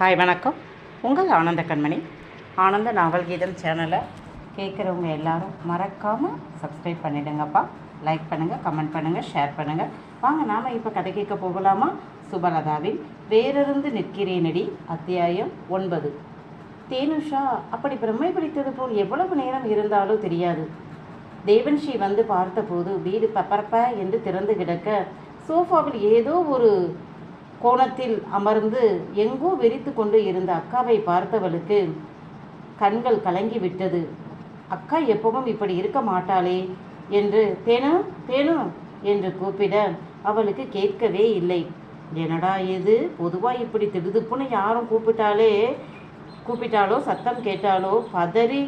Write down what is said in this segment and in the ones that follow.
Hi வணக்கம். உங்கள் ஆனந்த கண்மணி. ஆனந்த நாவல் கீதம் சேனலை கேட்குறவங்க எல்லாரும் மறக்காமல் சப்ஸ்கிரைப் பண்ணிடுங்கப்பா. லைக் பண்ணுங்கள் கமெண்ட் பண்ணுங்கள் ஷேர் பண்ணுங்கள் வாங்க நாம் இப்போ கதை கேட்க போகலாமா? சுபலதாவின் வேறிருந்து நிற்கிறேனடி அத்தியாயம் ஒன்பது. தேனுஷா அப்படி பிரம்மை பிடித்தது போல் எவ்வளவு நேரம் இருந்தாலும் தெரியாது. தேவன்ஷி வந்து பார்த்தபோது வீடு பப்பரப்ப என்று திறந்து கிடக்க சோஃபாவில் ஏதோ ஒரு கோணத்தில் அமர்ந்து எங்கோ வெறித்து கொண்டு இருந்த அக்காவை பார்த்தவளுக்கு கண்கள் கலங்கி விட்டது அக்கா எப்பவும் இப்படி இருக்க மாட்டாளே என்று தேனு தேனு என்று கூப்பிட அவளுக்கு கேட்கவே இல்லை. என்னடா இது? பொதுவாக இப்படி திடுதுப்புன்னு யாரும் கூப்பிட்டாலே கூப்பிட்டாலோ சத்தம் கேட்டாலோ பதறி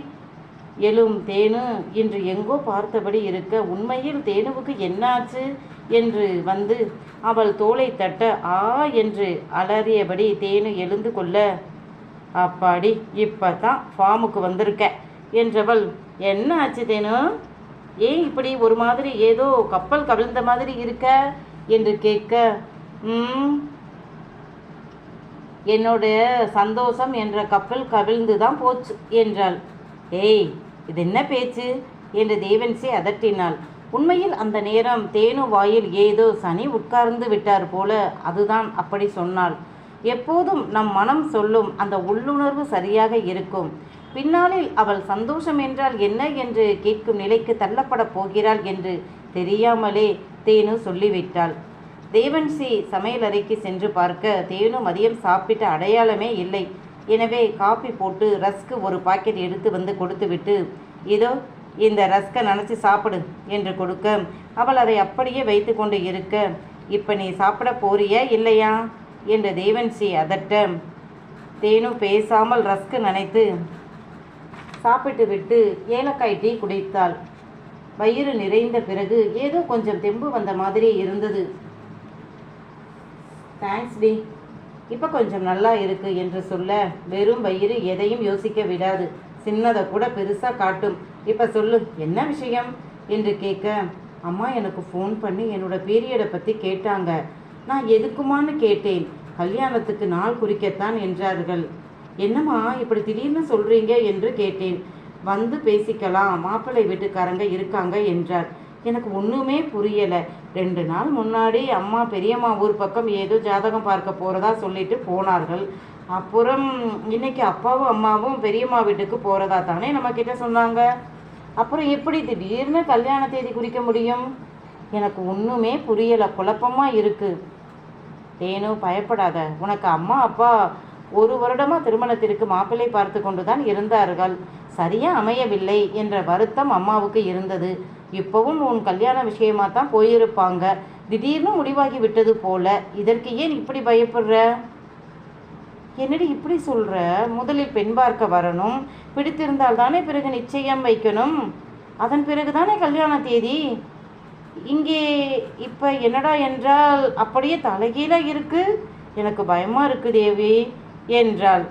எழும் தேனு இன்று எங்கோ பார்த்தபடி இருக்க உண்மையில் தேனுவுக்கு என்னாச்சு? என்று வந்து அவள் தோளை தட்ட ஆ என்று அலறியபடி தேனு எழுந்து கொள்ள அப்பாடி இப்போ தான் ஃபார்முக்கு வந்திருக்க என்றவள் என்ன ஆச்சு தேனு? ஏன் இப்படி ஒரு மாதிரி ஏதோ கப்பல் கவிழ்ந்த மாதிரி இருக்க? என்று கேட்க ம் என்னுடைய சந்தோஷம் என்ற கப்பல் கவிழ்ந்து தான் போச்சு என்றாள். ஏய் இது என்ன பேச்சு? என்று தேவன்சி அதட்டினாள். உண்மையில் அந்த நேரம் தேனு வாயில் ஏதோ சனி உட்கார்ந்து விட்டார் போல அதுதான் அப்படி சொன்னாள். எப்போதும் நம் மனம் சொல்லும் அந்த உள்ளுணர்வு சரியாக இருக்கும். பின்னாளில் அவள் சந்தோஷம் என்றால் என்ன என்று கேட்கும் நிலைக்கு தள்ளப்படப் போகிறாள் என்று தெரியாமலே தேனு சொல்லிவிட்டாள். தேவன்சி சமையலறைக்கு சென்று பார்க்க தேனு மதியம் சாப்பிட்ட அடையாளமே இல்லை. எனவே காப்பி போட்டு ரஸ்க்கு ஒரு பாக்கெட் எடுத்து வந்து கொடுத்துவிட்டு இதோ இந்த ரஸ்கை நினச்சி சாப்பிடு என்று கொடுக்க. அவள் அதை அப்படியே வைத்து கொண்டு இருக்க. இப்போ நீ சாப்பிட போறியா இல்லையா? என்று தேவன்சி அதட்ட. தேனு பேசாமல் ரஸ்க்கு நினைத்து சாப்பிட்டு விட்டு ஏலக்காய் டீ குடித்தாள். வயிறு நிறைந்த பிறகு ஏதோ கொஞ்சம் தெம்பு வந்த மாதிரி இருந்தது. தேங்க்ஸ் டி. இப்போ கொஞ்சம் நல்லா இருக்கு என்று சொல்ல வெறும் வயிறு எதையும் யோசிக்க விடாது. சின்னதை கூட பெருசாக காட்டும். இப்போ சொல்லு என்ன விஷயம்? என்று கேட்க அம்மா எனக்கு ஃபோன் பண்ணி என்னோட பீரியடை பற்றி கேட்டாங்க. நான் எதுக்குமான்னு கேட்டேன். கல்யாணத்துக்கு நாள் குறிக்கத்தான் என்றார்கள். என்னம்மா இப்படி திடீர்னு சொல்கிறீங்க என்று கேட்டேன். வந்து பேசிக்கலாம். மாப்பிள்ளை வீட்டுக்காரங்க இருக்காங்க என்றார். எனக்கு ஒன்றுமே புரியலை. ரெண்டு நாள் முன்னாடி அம்மா பெரியம்மா ஊர் பக்கம் ஏதோ ஜாதகம் பார்க்க போகிறதா சொல்லிட்டு போனார்கள். அப்புறம் இன்னைக்கு அப்பாவும் அம்மாவும் பெரியம்மா வீட்டுக்கு போகிறதா தானே நம்மக்கிட்ட சொன்னாங்க. அப்புறம் எப்படி திடீர்னு கல்யாண தேதி குறிக்க முடியும்? எனக்கு ஒன்றுமே புரியலை. குழப்பமாக இருக்குது தேனு பயப்படாத. உனக்கு அம்மா அப்பா ஒரு வருடமாக திருமணத்திற்கு மாப்பிள்ளை பார்த்து கொண்டு தான் இருந்தார்கள். சரியாக அமையவில்லை என்ற வருத்தம் அம்மாவுக்கு இருந்தது. இப்போவும் உன் கல்யாண விஷயமாக தான் போயிருப்பாங்க. திடீர்னு முடிவாகி விட்டது போல. இதற்கு ஏன் இப்படி பயப்படுற? என்னடி இப்படி சொல்ற? முதலில் பெண் பார்க்க வரணும். பிடித்திருந்தால் தானே பிறகு நிச்சயம் வைக்கணும். அதன் பிறகு தானே கல்யாண தேதி? இங்கே இப்போ என்னடா என்றால் அப்படியே தலைகீழாக இருக்கு. எனக்கு பயமா இருக்கு தேவி என்றாள்.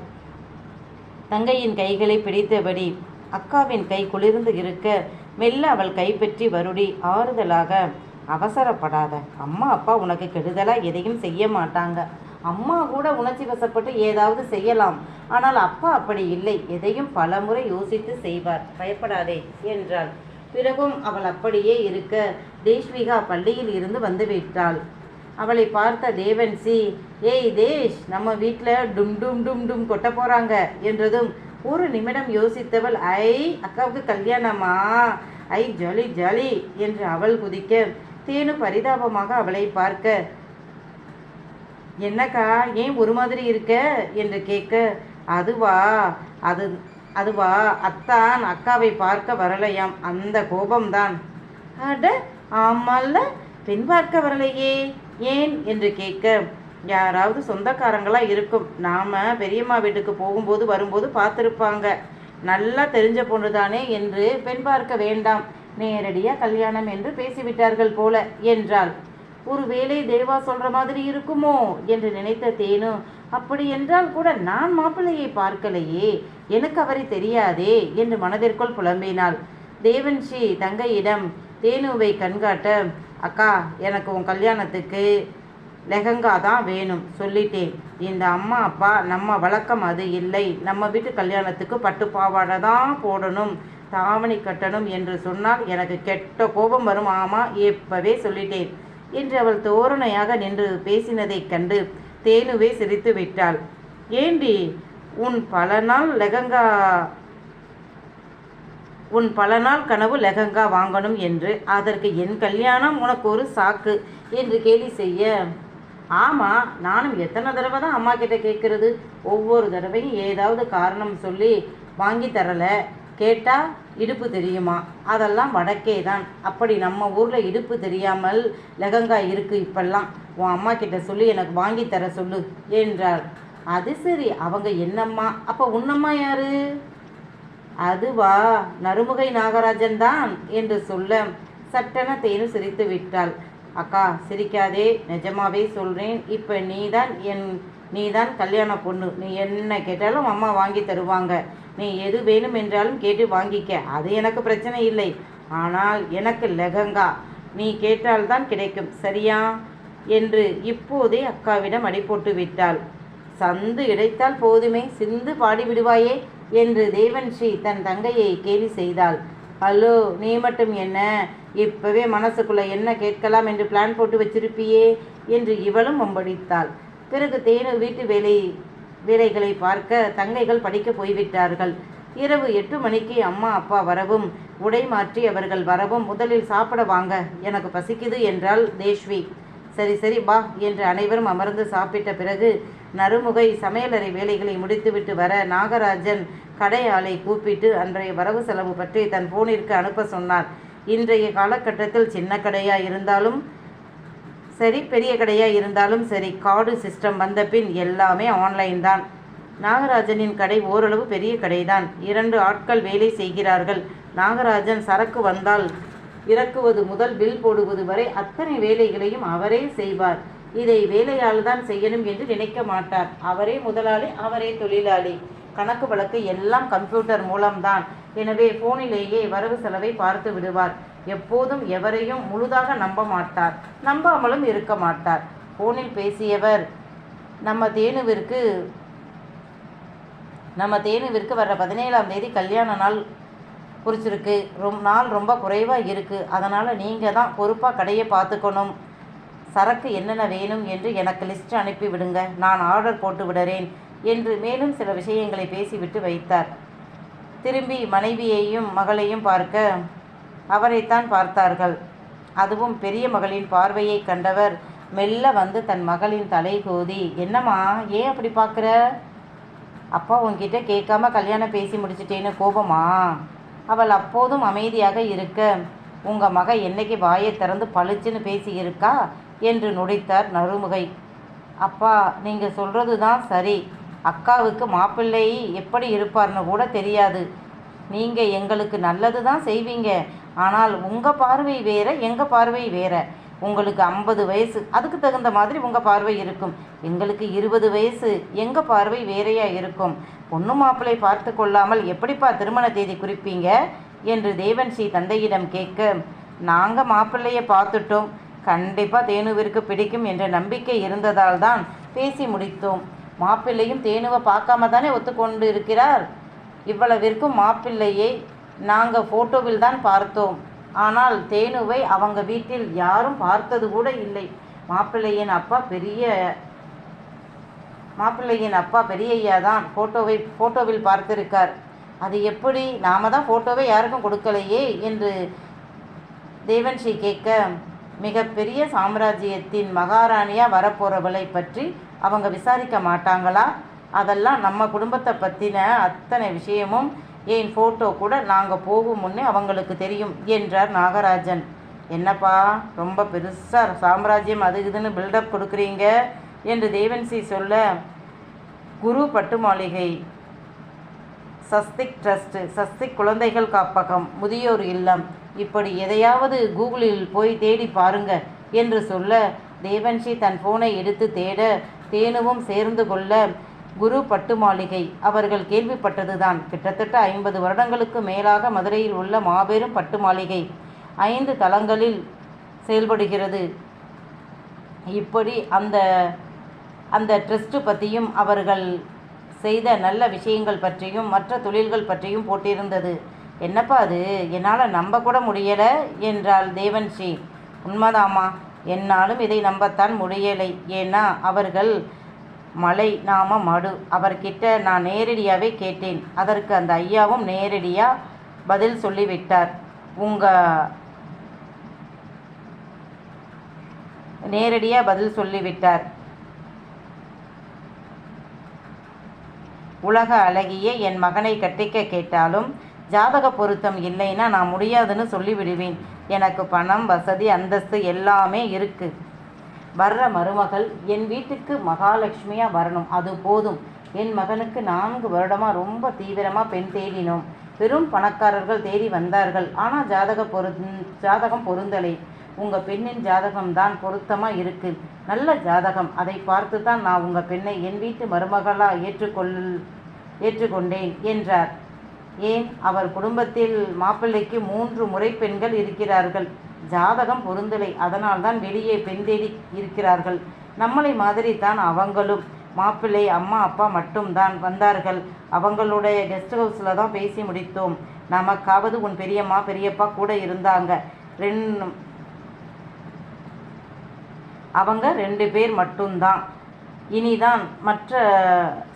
தங்கையின் கைகளை பிடித்தபடி அக்காவின் கை குளிர்ந்து இருக்க மெல்ல அவள் கைப்பற்றி வருடி ஆறுதலாக அவசரப்படாத. அம்மா அப்பா உனக்கு கெடுதலாக எதையும் செய்ய மாட்டாங்க. அம்மா கூட உணர்ச்சி வசப்பட்டு ஏதாவது செய்யலாம். ஆனால் அப்பா அப்படி இல்லை. எதையும் பலமுறை யோசித்து செய்வார். பயப்படாதே என்றாள். பிறகும் அவள் அப்படியே இருக்க தேஷ்விகா பள்ளியில் இருந்து வந்துவிட்டாள் அவளை பார்த்த தேவன்சி ஏய் தேஷ் நம்ம வீட்டில் டும் டும் டும் டும் கொட்ட போகிறாங்க என்றதும் ஒரு நிமிடம் யோசித்தவள் ஐ அக்காவுக்கு கல்யாணமா? ஐ ஜாலி ஜாலி என்று அவள் குதிக்க தேனு பரிதாபமாக அவளை பார்க்க என்னக்கா ஏன் ஒரு மாதிரி இருக்க? என்று கேட்க அதுவா அது அதுவா அத்தான் அக்காவை பார்க்க வரலையாம். அந்த கோபம்தான். அட ஆமால்ல பெண் பார்க்க வரலையே. ஏன்? என்று கேட்க யாராவது சொந்தக்காரங்களா இருக்கும். நாம பெரியம்மா வீட்டுக்கு போகும்போது வரும்போது பார்த்துருப்பாங்க. நல்லா தெரிஞ்ச பொண்ணு தானே என்று பெண் பார்க்க வேண்டாம். நேரடியாக கல்யாணம் என்று பேசிவிட்டார்கள் போல என்றாள். ஒருவேளை தேவா சொல்ற மாதிரி இருக்குமோ என்று நினைத்த தேனு அப்படி என்றால் கூட நான் மாப்பிள்ளையை பார்க்கலையே எனக்கு அவரை தெரியாதே என்று மனதிற்குள் புலம்பினாள். தேவன்ஷி தங்கையிடம் தேனுவை கண்காட்ட அக்கா எனக்கு உன் கல்யாணத்துக்கு லெஹங்கா தான் வேணும் சொல்லிட்டேன். இந்த அம்மா அப்பா நம்ம வழக்கம் அது இல்லை. நம்ம வீட்டு கல்யாணத்துக்கு பட்டு பாவாடை தான் போடணும் தாவணி கட்டணும் என்று சொன்னால் எனக்கு கெட்ட கோபம் வரும் ஆமா எப்பவே சொல்லிட்டேன். என்று அவள் தோரணையாக நின்று பேசினதைக் கண்டு தேனுவே சிரித்து விட்டாள். ஏண்டி உன் பல நாள் லெகங்கா உன் பல நாள் கனவு லெகங்கா வாங்கணும் என்று அதற்கு என் கல்யாணம் உனக்கு ஒரு சாக்கு என்று கேலி செய்ய. ஆமாம் நானும் எத்தனை தடவை தான் அம்மா கிட்ட கேட்குறது? ஒவ்வொரு தடவையும் ஏதாவது காரணம் சொல்லி வாங்கி தரல. கேட்டால் இடுப்பு தெரியுமா? அதெல்லாம் வடக்கே தான். அப்படி நம்ம ஊரில் இடுப்பு தெரியாமல் லெஹங்கா இருக்குது இப்பெல்லாம். உன் அம்மா கிட்ட சொல்லி எனக்கு வாங்கி தர சொல்லு என்றாள். அது சரி அவங்க என்னம்மா? அப்போ உன்னம்மா யாரு? அதுவா நறுமுகை நாகராஜன் தான் என்று சொல்ல சட்டென தேனு சிரித்து விட்டாள். அக்கா சிரிக்காதே நிஜமாவே சொல்கிறேன் இப்போ நீ தான் என் நீ தான் கல்யாண பொண்ணு. நீ என்ன கேட்டாலும் அம்மா வாங்கி தருவாங்க. நீ எது வேணும் என்றாலும் கேட்டு வாங்கிக்க. அது எனக்கு பிரச்சனை இல்லை. ஆனால் எனக்கு லெகங்கா நீ கேட்டால்தான் கிடைக்கும். சரியா? என்று இப்போதே அக்காவிடம் அடி போட்டு விட்டாள். சந்து இடைத்தால் போதுமே. சிந்து பாடி விடுவாயே என்று தேவன்ஸ்ரீ தன் தங்கையை கேலி செய்தாள். ஹலோ நீ மட்டும் என்ன? இப்பவே மனசுக்குள்ள என்ன கேட்கலாம் என்று பிளான் போட்டு வச்சிருப்பியே? என்று இவளும் வம்படித்தாள் பிறகு தேனு வீட்டு வேலை வேலைகளை பார்க்க தங்கைகள் படிக்க போய்விட்டார்கள். இரவு எட்டு மணிக்கு அம்மா அப்பா வரவும் உடை மாற்றி அவர்கள் வரவும் முதலில் சாப்பிட வாங்க எனக்கு பசிக்குது என்றால் தேஷ்வி. சரி சரி வா என்று அனைவரும் அமர்ந்து சாப்பிட்ட பிறகு நறுமுகை சமையலறை வேலைகளை முடித்துவிட்டு வர நாகராஜன் கடை ஆளை கூப்பிட்டு அன்றைய வரவு செலவு பற்றி தன் போனிற்கு அனுப்ப சொன்னார். இன்றைய காலகட்டத்தில் சின்ன கடையாக இருந்தாலும் சரி பெரிய கடையாக இருந்தாலும் சரி கார்டு சிஸ்டம் வந்த பின் எல்லாமே ஆன்லைன் தான். நாகராஜனின் கடை ஓரளவு பெரிய கடைதான். இரண்டு ஆட்கள் வேலை செய்கிறார்கள். நாகராஜன் சரக்கு வந்தால் இறக்குவது முதல் பில் போடுவது வரை அத்தனை வேலைகளையும் அவரே செய்வார். இதை வேலையால் தான் செய்யணும் என்று நினைக்க மாட்டார். அவரே முதலாளி அவரே தொழிலாளி. கணக்கு வழக்கு எல்லாம் கம்ப்யூட்டர் மூலம்தான். எனவே போனிலேயே வரவு செலவை பார்த்து விடுவார். எப்போதும் எவரையும் முழுதாக நம்ப மாட்டார். நம்பாமலும் இருக்க மாட்டார். போனில் பேசியவர் நம்ம தேனுவிற்கு நம்ம தேனுவிற்கு வர்ற பதினேழாம் தேதி கல்யாண நாள் குறிச்சிருக்கு. ரொம் நாள் ரொம்ப குறைவாக இருக்குது அதனால் நீங்கள் தான் பொறுப்பாக கடையை பார்த்துக்கணும். சரக்கு என்னென்ன வேணும் என்று எனக்கு லிஸ்ட் அனுப்பி விடுங்க. நான் ஆர்டர் போட்டு விடுறேன். என்று மேலும் சில விஷயங்களை பேசிவிட்டு வைத்தார். திரும்பி மனைவியையும் மகளையும் பார்க்க அவரைத்தான் பார்த்தார்கள். அதுவும் பெரிய மகளின் பார்வையை கண்டவர் மெல்ல வந்து தன் மகளின் தலை கோதி என்னம்மா ஏன் அப்படி பார்க்குற? அப்பா உன்கிட்ட கேட்காம கல்யாணம் பேசி முடிச்சிட்டேன்னு கோபமா? அவள் அப்போதும் அமைதியாக இருக்க உங்கள் மக என்னைக்கு வாயை திறந்து பளிச்சுன்னு பேசி இருக்கா என்று நுடைத்தார் நறுமுகை. அப்பா நீங்கள் சொல்கிறது தான் சரி. அக்காவுக்கு மாப்பிள்ளை எப்படி இருப்பார்னு கூட தெரியாது. நீங்கள் எங்களுக்கு நல்லது தான் செய்வீங்க. ஆனால் உங்கள் பார்வை வேற எங்கள் பார்வை வேற. உங்களுக்கு ஐம்பது வயசு அதுக்கு தகுந்த மாதிரி உங்கள் பார்வை இருக்கும். எங்களுக்கு இருபது வயசு எங்கள் பார்வை வேறையாக இருக்கும். பொண்ணு மாப்பிள்ளை பார்த்து கொள்ளாமல் எப்படிப்பா திருமண தேதி குறிப்பீங்க? என்று தேவன்ஸ்ரீ தந்தையிடம் கேட்க நாங்கள் மாப்பிள்ளையை பார்த்துட்டோம். கண்டிப்பாக தேனுவிற்கு பிடிக்கும் என்ற நம்பிக்கை இருந்ததால் தான் பேசி முடித்தோம். மாப்பிள்ளையும் தேனுவை பார்க்காம தானே ஒத்துக்கொண்டு இருக்கிறார் இவ்வளவிற்கும் மாப்பிள்ளையை நாங்கள் ஃபோட்டோவில் தான் பார்த்தோம். ஆனால் தேனுவை அவங்க வீட்டில் யாரும் பார்த்தது கூட இல்லை. மாப்பிள்ளையின் அப்பா பெரிய மாப்பிள்ளையின் அப்பா பெரியய்யா தான் ஃபோட்டோவை ஃபோட்டோவில் பார்த்திருக்கார். அது எப்படி? நாம தான் ஃபோட்டோவை யாருக்கும் கொடுக்கலையே என்று தேவன்ஸ்ரீ கேட்க மிகப்பெரிய சாம்ராஜ்யத்தின் மகாராணியாக வரப்போகிறவளை பற்றி அவங்க விசாரிக்க மாட்டாங்களா? அதெல்லாம் நம்ம குடும்பத்தை பற்றின அத்தனை விஷயமும் என் ஃபோட்டோ கூட நாங்கள் போகும் முன்னே அவங்களுக்கு தெரியும் என்றார் நாகராஜன். என்னப்பா ரொம்ப பெருசாக சாம்ராஜ்யம் அது இதுன்னு பில்டப் கொடுக்குறீங்க என்று தேவன்சி சொல்ல குரு பட்டு மாளிகை சஸ்திக் ட்ரஸ்ட்டு சஸ்திக் குழந்தைகள் காப்பகம் முதியோர் இல்லம் இப்படி எதையாவது கூகுளில் போய் தேடி பாருங்க என்று சொல்ல தேவன்ஷி தன் போனை எடுத்து தேட தேனுவும் சேர்ந்து கொள்ள குரு பட்டு மாளிகை அவர்கள் கேள்விப்பட்டதுதான். கிட்டத்தட்ட ஐம்பது வருடங்களுக்கு மேலாக மதுரையில் உள்ள மாபெரும் பட்டு மாளிகை ஐந்து தளங்களில் செயல்படுகிறது. இப்படி அந்த அந்த ட்ரஸ்ட்டு பற்றியும் அவர்கள் செய்த நல்ல விஷயங்கள் பற்றியும் மற்ற தொழில்கள் பற்றியும் போட்டிருந்தது. என்னப்பா அது? என்னால் நம்ப கூட முடியலை என்றாள் தேவன்ஸ்ரீ உண்மைதாம்மா? என்னாலும் இதை நம்பத்தான் முடியலை. ஏன்னா அவர்கள் மலை நாம மடு. அவர்கிட்ட நான் நேரடியாகவே கேட்டேன். அதற்கு அந்த ஐயாவும் நேரடியாக பதில் சொல்லிவிட்டார். உங்கள் நேரடியாக பதில் சொல்லிவிட்டார். உலக அழகிய என் மகனை கட்டிக்க கேட்டாலும் ஜாதக பொருத்தம் இல்லைன்னா நான் முடியாதுன்னு சொல்லிவிடுவேன். எனக்கு பணம் வசதி அந்தஸ்து எல்லாமே இருக்கு. வர்ற மருமகள் என் வீட்டுக்கு மகாலட்சுமியாக வரணும். அது போதும். என் மகனுக்கு நான்கு வருடமாக ரொம்ப தீவிரமாக பெண் தேடினோம். பெரும் பணக்காரர்கள் தேடி வந்தார்கள். ஆனால் ஜாதக பொரு ஜாதகம் பொருந்தலை. உங்கள் பெண்ணின் ஜாதகம் தான் பொருத்தமாக இருக்கு. நல்ல ஜாதகம். அதை பார்த்து தான் நான் உங்கள் பெண்ணை என் வீட்டு மருமகளாக ஏற்றுக்கொள் ஏற்றுக்கொண்டேன் என்றார். ஏன் அவர் குடும்பத்தில் மாப்பிள்ளைக்கு மூன்று முறை பெண்கள் இருக்கிறார்கள்? ஜாதகம் பொருந்தலை. அதனால்தான் வெளியே பெண் தேடி இருக்கிறார்கள். நம்மளை மாதிரி தான் அவங்களும். மாப்பிள்ளை அம்மா அப்பா மட்டும்தான் வந்தார்கள். அவங்களுடைய கெஸ்ட் ஹவுஸில் தான் பேசி முடித்தோம். நமக்காவது உன் பெரியம்மா பெரியப்பா கூட இருந்தாங்க. ரெண் அவங்க ரெண்டு பேர் மட்டும்தான். இனிதான் மற்ற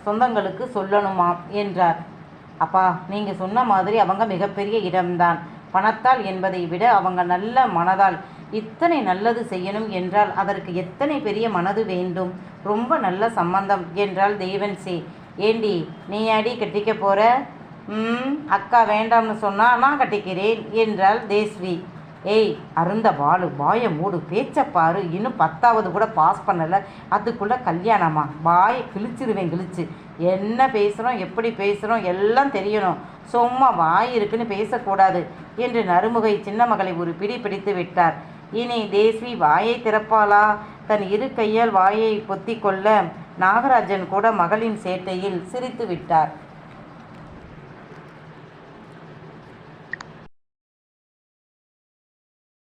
சொந்தங்களுக்கு சொல்லணுமா என்றார். அப்பா நீங்கள் சொன்ன மாதிரி அவங்க மிகப்பெரிய இடம்தான். பணத்தால் என்பதை விட அவங்க நல்ல மனதால். இத்தனை நல்லது செய்யணும் என்றால் அதற்கு எத்தனை பெரிய மனது வேண்டும்? ரொம்ப நல்ல சம்பந்தம் என்றால் தேவன்சி ஏண்டி நீ அடி கட்டிக்க போற? ம் அக்கா வேண்டாம்னு சொன்னா நான் கட்டிக்கிறேன் என்றாள் தேஸ்வி. ஏய் அருந்த வாழு வாயை மூடு பேச்சை பாரு. இன்னும் பத்தாவது கூட பாஸ் பண்ணலை. அதுக்குள்ளே கல்யாணமா? வாயை கிழிச்சிருவேன் கிழிச்சு. என்ன பேசுகிறோம் எப்படி பேசுகிறோம் எல்லாம் தெரியணும். சும்மா வாய் இருக்குன்னு பேசக்கூடாது என்று நறுமுகை சின்ன மகளை ஒரு பிடி பிடித்து விட்டார். இனி தேஸ்வி வாயை திறப்பாளா? தன் இரு கையால் வாயை பொத்தி கொள்ள நாகராஜன் கூட மகளின் சேட்டையில் சிரித்து விட்டார்.